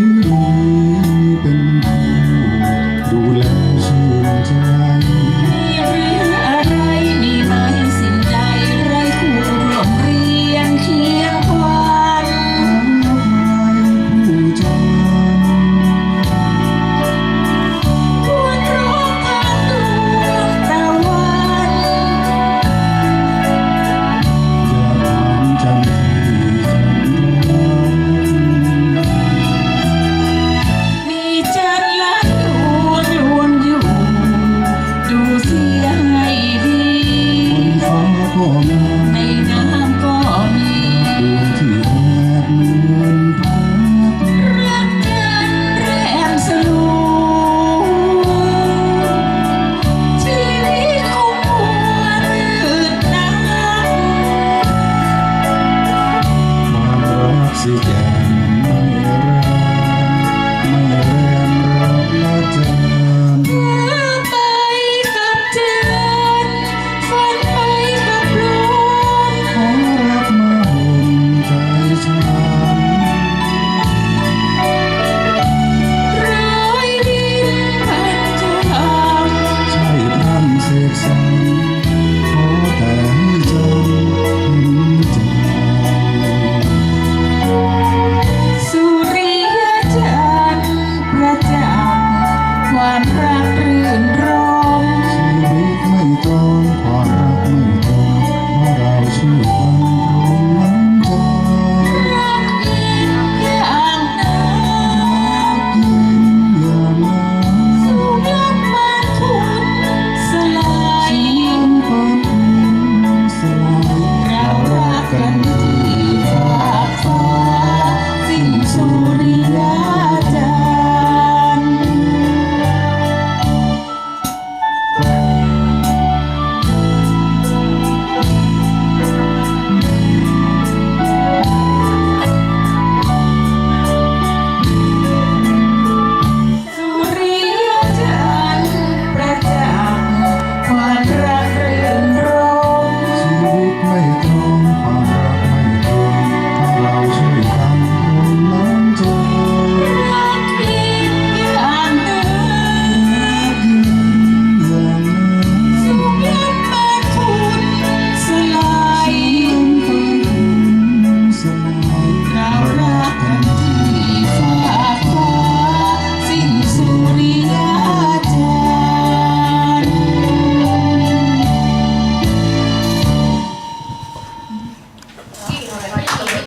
นี้เป็น มในน้ำก็มีดวที่แอนวลพัรักกันแรมสลัวชีวิตคงมัวรืนความสิแก่